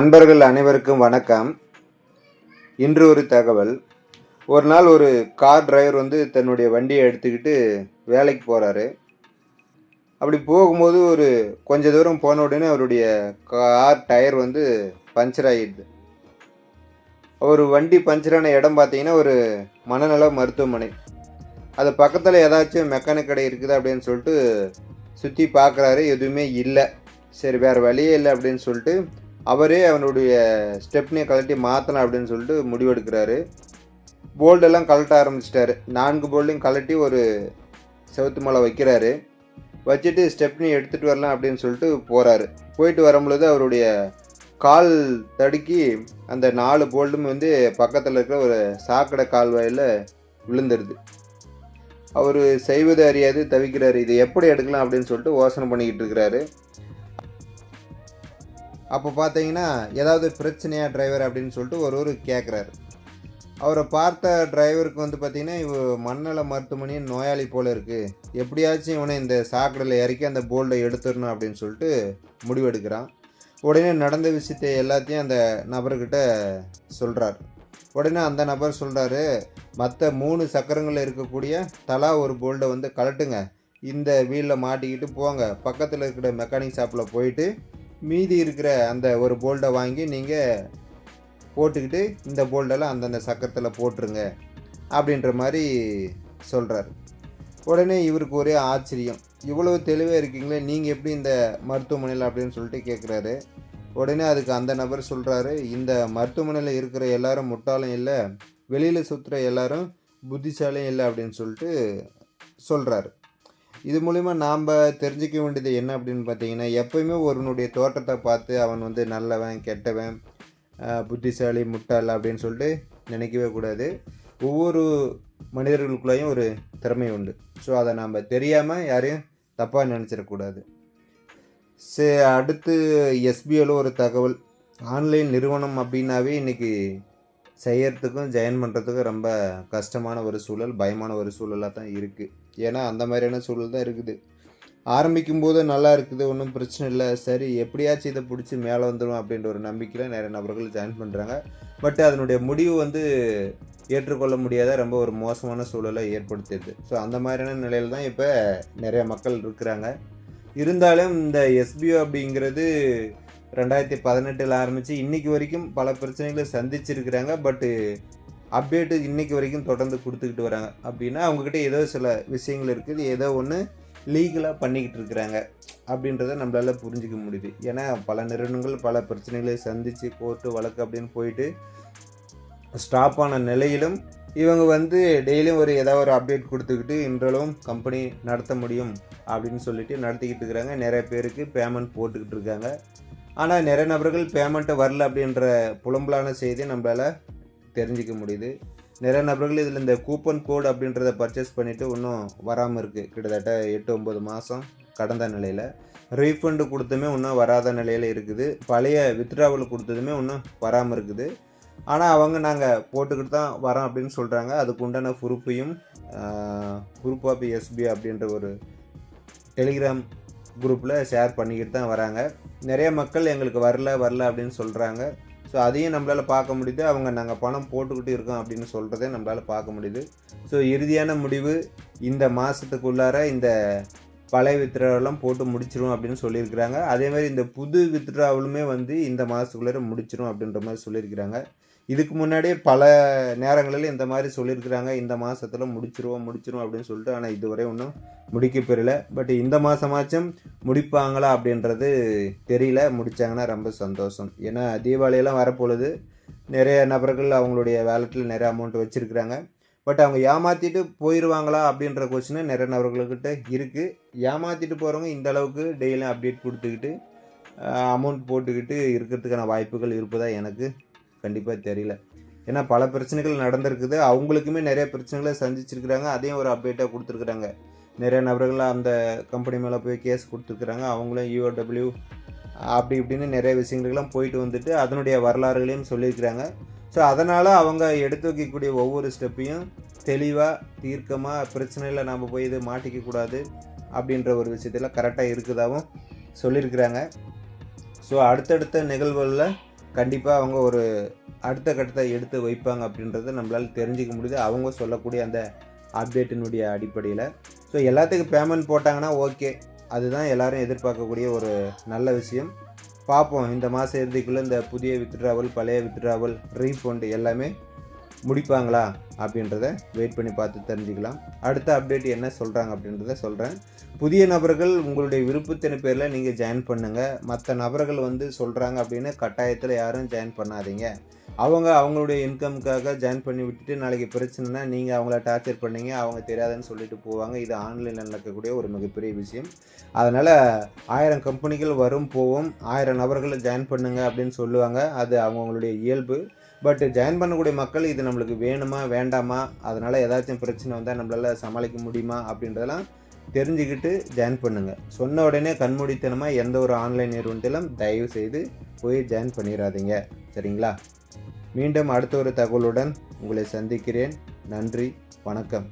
நண்பர்கள் அனைவருக்கும் வணக்கம். இன்று ஒரு தகவல். ஒரு நாள் ஒரு கார் டிரைவர் வந்து தன்னுடைய வண்டியை எடுத்துக்கிட்டு வேலைக்கு போகிறாரு அப்படி போகும்போது ஒரு கொஞ்ச தூரம் போன உடனே அவருடைய கார் டயர் வந்து பஞ்சர் ஆகிடுது அவர் வண்டி பஞ்சரான இடம் பார்த்தீங்கன்னா ஒரு மனநல மருத்துவமனை. அது பக்கத்தில் ஏதாச்சும் மெக்கானிக் கடை இருக்குது அப்படின்னு சொல்லிட்டு சுற்றி பார்க்குறாரு. எதுவுமே இல்லை. சரி வேறு வழியே இல்லை அப்படின்னு சொல்லிட்டு அவரே அவனுடைய ஸ்டெப்னியை கழட்டி மாற்றலாம் அப்படின்னு சொல்லிட்டு முடிவெடுக்கிறாரு. போல்டெல்லாம் கழட்ட ஆரம்பிச்சிட்டாரு. நான்கு போல்டையும் கழட்டி ஒரு செவத்து மலை வைக்கிறாரு. வச்சுட்டு ஸ்டெப்னி எடுத்துகிட்டு வரலாம் அப்படின்னு சொல்லிட்டு போகிறாரு போயிட்டு வரும்பொழுது அவருடைய கால் தடுக்கி அந்த நாலு போல்டும் வந்து பக்கத்தில் இருக்கிற ஒரு சாக்கடை கால்வாயில் விழுந்துருது. அவர் செய்வது அறியாது தவிக்கிறாரு. இது எப்படி எடுக்கலாம் அப்படின்னு சொல்லிட்டு யோசனை பண்ணிக்கிட்டு இருக்கிறாரு. அப்போ பார்த்தீங்கன்னா ஏதாவது பிரச்சனையா டிரைவர் அப்படின்னு சொல்லிட்டு ஒரு ஒரு கேட்குறாரு அவரை பார்த்த டிரைவருக்கு வந்து பார்த்தீங்கன்னா இவ மண்ணல மருத்துவமனை நோயாளி போல் இருக்குது எப்படியாச்சும் இவனை இந்த சாக்கடையில் இறக்கி அந்த போல்டை எடுத்துடணும் அப்படின்னு சொல்லிட்டு முடிவெடுக்கிறான். உடனே நடந்த விஷயத்தை எல்லாத்தையும் அந்த நபர்கிட்ட சொல்கிறார் உடனே அந்த நபர் சொல்கிறாரு மற்ற மூணு சக்கரங்களில் இருக்கக்கூடிய தலா ஒரு போல்டை வந்து கலட்டுங்க இந்த வீலில் மாட்டிக்கிட்டு போங்க. பக்கத்தில் இருக்கிற மெக்கானிக் ஷாப்பில் போயிட்டு மீதி இருக்கிற அந்த ஒரு போல்டை வாங்கி நீங்கள் போட்டுக்கிட்டு இந்த போல்டெல்லாம் அந்தந்த சக்கரத்தில் போட்டுருங்க அப்படின்ற மாதிரி சொல்கிறார் உடனே இவருக்கு ஒரே ஆச்சரியம். இவ்வளோ தெளிவாக இருக்கீங்களே நீங்கள் எப்படி இந்த மருத்துவமனையில்? அப்படின்னு சொல்லிட்டு கேட்குறாரு உடனே அதுக்கு அந்த நபர் சொல்கிறாரு இந்த மருத்துவமனையில் இருக்கிற எல்லாரும் முட்டாளும் இல்லை வெளியில் சுற்றுற எல்லாரும் புத்திசாலியும் இல்லை அப்படின்னு சொல்லிட்டு சொல்கிறாரு இது மூலிமா நாம் தெரிஞ்சிக்க வேண்டியது என்ன அப்படின்னு பார்த்தீங்கன்னா எப்போயுமே ஒருவனுடைய தோற்றத்தை பார்த்து அவன் வந்து நல்லவன் கெட்டவன் புத்திசாலி முட்டாள் அப்படின்னு சொல்லிட்டு நினைக்கவே கூடாது. ஒவ்வொரு மனிதர்களுக்குள்ளேயும் ஒரு திறமை உண்டு. ஸோ அதை நாம் தெரியாமல் யாரையும் தப்பாக நினச்சிடக்கூடாது. சரி அடுத்து எஸ்பிஐல ஒரு தகவல். ஆன்லைன் நிறுவனம் அப்படின்னாவே இன்றைக்கி செய்யறதுக்கும் ஜாயின் பண்ணுறதுக்கும் ரொம்ப கஷ்டமான ஒரு சூழல் பயமான ஒரு சூழலாக தான் இருக்குது ஏன்னா அந்த மாதிரியான சூழல் தான் இருக்குது. ஆரம்பிக்கும் போது நல்லா இருக்குது ஒன்றும் பிரச்சனை இல்லை. சரி எப்படியாச்சும் இதை பிடிச்சி மேலே வந்துடும் அப்படின்ற ஒரு நம்பிக்கையில் நிறைய நபர்கள் ஜாயின் பண்ணுறாங்க பட் அதனுடைய முடிவு வந்து ஏற்றுக்கொள்ள முடியாத ரொம்ப ஒரு மோசமான சூழலை ஏற்படுத்திடுது ஸோ அந்த மாதிரியான நிலையில் தான் இப்போ நிறைய மக்கள் இருக்கிறாங்க. இருந்தாலும் இந்த எஸ்பிஓ அப்படிங்கிறது ரெண்டாயிரத்தி பதினெட்டில் ஆரம்பித்து இன்றைக்கி வரைக்கும் பல பிரச்சனைகளை சந்திச்சிருக்கிறாங்க. பட்டு அப்டேட்டு இன்றைக்கி வரைக்கும் தொடர்ந்து கொடுத்துக்கிட்டு வராங்க. அப்படின்னா அவங்கக்கிட்ட ஏதோ சில விஷயங்கள் இருக்குது. ஏதோ ஒன்று லீகலாக பண்ணிக்கிட்டு இருக்கிறாங்க. அப்படின்றத நம்மளால் புரிஞ்சிக்க முடியுது. ஏன்னா பல நிறுவனங்கள் பல பிரச்சனைகளை சந்தித்து கோர்ட்டு வழக்கு அப்படின்னு போயிட்டு ஸ்டாப் ஆன நிலையிலும் இவங்க வந்து டெய்லியும் ஒரு ஏதாவது ஒரு அப்டேட் கொடுத்துக்கிட்டு இன்றளவும் கம்பெனி நடத்த முடியும் அப்படின்னு சொல்லிட்டு நடத்திக்கிட்டு இருக்கிறாங்க. நிறைய பேருக்கு பேமெண்ட் போட்டுக்கிட்டு இருக்காங்க. ஆனால் நிறைய நபர்கள் பேமெண்ட்டு வரல அப்படின்ற புலம்பலான செய்தியை நம்மளால் தெரிஞ்சிக்க முடியுது. நிறைய நபர்கள் இதில் இந்த கூப்பன் கோடு அப்படின்றத பர்ச்சேஸ் பண்ணிவிட்டு இன்னும் வராமல் இருக்குது கிட்டத்தட்ட எட்டு ஒம்பது மாதம் கடந்த நிலையில். ரீஃபண்டு கொடுத்துமே இன்னும் வராத நிலையில் இருக்குது. பழைய வித்ட்ராவல் கொடுத்ததுமே இன்னும் வராமல் இருக்குது. ஆனால் அவங்க நாங்கள் போட்டுக்கிட்டு தான் வரோம் அப்படின்னு சொல்கிறாங்க அதுக்கு உண்டான ப்ரூஃபையும் குரூப் ஆஃப் எஸ்பி அப்படின்ற ஒரு டெலிகிராம் குரூப்பில் ஷேர் பண்ணிக்கிட்டு தான் வராங்க. நிறைய மக்கள் எங்களுக்கு வரல வரல அப்படின்னு சொல்கிறாங்க ஸோ அதையும் நம்மளால் பார்க்க முடியுது. அவங்க நாங்கள் பணம் போட்டுக்கிட்டு இருக்கோம் அப்படின்னு சொல்கிறதே நம்மளால் பார்க்க முடியுது. ஸோ இறுதியான முடிவு இந்த மாதத்துக்குள்ளார இந்த பழைய வித்ராவெல்லாம் போட்டு முடிச்சிரும் அப்படின்னு சொல்லியிருக்கிறாங்க. அதே மாதிரி இந்த புது வித்ட்ராவலுமே வந்து இந்த மாதத்துக்குள்ளார முடிச்சிரும் அப்படின்ற மாதிரி சொல்லியிருக்கிறாங்க. இதுக்கு முன்னாடியே பல நேரங்களில் இந்த மாதிரி சொல்லியிருக்கிறாங்க இந்த மாதத்தில் முடிச்சிருவோம் முடிச்சிருவோம் அப்படின்னு சொல்லிட்டு ஆனால் இதுவரை ஒன்றும் முடிக்க பெறல. பட் இந்த மாதமாச்சும் முடிப்பாங்களா அப்படின்றது தெரியல. முடித்தாங்கன்னா ரொம்ப சந்தோஷம். ஏன்னா தீபாவளியெல்லாம் வரப்பொழுது நிறைய நபர்கள் அவங்களுடைய வேலெட்டில் நிறைய அமௌண்ட் வச்சுருக்கிறாங்க. பட் அவங்க ஏமாற்றிட்டு போயிடுவாங்களா அப்படின்ற கொஸ்டினு நிறைய நபர்கள்கிட்ட இருக்குது ஏமாற்றிட்டு போகிறவங்க இந்த அளவுக்கு டெய்லியும் அப்டேட் கொடுத்துக்கிட்டு அமௌண்ட் போட்டுக்கிட்டு இருக்கிறதுக்கான வாய்ப்புகள் இருப்பதாக எனக்கு கண்டிப்பாக தெரியல. ஏன்னா பல பிரச்சனைகள் நடந்திருக்குது. அவங்களுக்குமே நிறைய பிரச்சனைகளை சந்திச்சிருக்கிறாங்க. அதையும் ஒரு அப்டேட்டாக கொடுத்துருக்குறாங்க. நிறைய நபர்கள் அந்த கம்பெனி மேலே போய் கேஸ் கொடுத்துருக்குறாங்க. அவங்களும் யூஓடபிள்யூ அப்படி இப்படின்னு நிறைய விஷயங்களுக்கெல்லாம் போயிட்டு வந்துட்டு அதனுடைய வரலாறுகளையும் சொல்லியிருக்கிறாங்க. ஸோ அதனால் அவங்க எடுத்து வைக்கக்கூடிய ஒவ்வொரு ஸ்டெப்பையும் தெளிவாக தீர்க்கமாக பிரச்சனையில் நம்ம போய் இது மாட்டிக்க கூடாது அப்படின்ற ஒரு விஷயத்தில் கரெக்டாக இருக்குதாவும் சொல்லியிருக்கிறாங்க. ஸோ அடுத்தடுத்த நிகழ்வுகளில் கண்டிப்பாக அவங்க ஒரு அடுத்த கட்டத்தை எடுத்து வைப்பாங்க அப்படின்றத நம்மளால் தெரிஞ்சுக்க முடியுது. அவங்க சொல்லக்கூடிய அந்த அப்டேட்டினுடைய அடிப்படையில். ஸோ எல்லாத்துக்கும் பேமெண்ட் போட்டாங்கன்னா ஓகே அதுதான் எல்லோரும் எதிர்பார்க்கக்கூடிய ஒரு நல்ல விஷயம். பார்ப்போம். இந்த மாதம் இறுதிக்குள்ளே இந்த புதிய வித்ட்ராவல் பழைய வித்ட்ராவல் ரீஃபண்ட் எல்லாமே முடிப்பாங்களா அப்படின்றத வெயிட் பண்ணி பார்த்து தெரிஞ்சுக்கலாம். அடுத்த அப்டேட் என்ன சொல்கிறாங்க அப்படின்றத சொல்கிறேன் புதிய நபர்கள் உங்களுடைய விருப்பத்தின் பேரில் நீங்கள் ஜாயின் பண்ணுங்கள் மற்ற நபர்கள் வந்து சொல்கிறாங்க அப்படின்னு கட்டாயத்தில் யாரும் ஜாயின் பண்ணாதீங்க. அவங்க அவங்களுடைய இன்கம்க்காக ஜாயின் பண்ணி விட்டுட்டு நாளைக்கு பிரச்சனைனா நீங்கள் அவங்கள டார்ச்சர் பண்ணீங்க அவங்க தெரியாதுன்னு சொல்லிட்டு போவாங்க. இது ஆன்லைனில் நடக்கக்கூடிய ஒரு மிகப்பெரிய விஷயம். அதனால் ஆயிரம் கம்பெனிகள் வரும் போவோம். ஆயிரம் நபர்களை ஜாயின் பண்ணுங்கள் அப்படின்னு சொல்லுவாங்க. அது அவங்களுடைய இயல்பு. பட் ஜாயின் பண்ணக்கூடிய மக்கள் இது நம்மளுக்கு வேணுமா வேண்டாமா அதனால் ஏதாச்சும் பிரச்சனை வந்தால் நம்மளால் சமாளிக்க முடியுமா அப்படின்றதெல்லாம் தெரிஞ்சுக்கிட்டு ஜாயின் பண்ணுங்கள் சொன்ன உடனே கண்மூடித்தனமாக எந்த ஒரு ஆன்லைன் நிறுவனத்திலும் தயவு செய்து போய் ஜாயின் பண்ணிடாதீங்க சரிங்களா? மீண்டும் அடுத்த ஒரு தகவலுடன் உங்களை சந்திக்கிறேன். நன்றி வணக்கம்.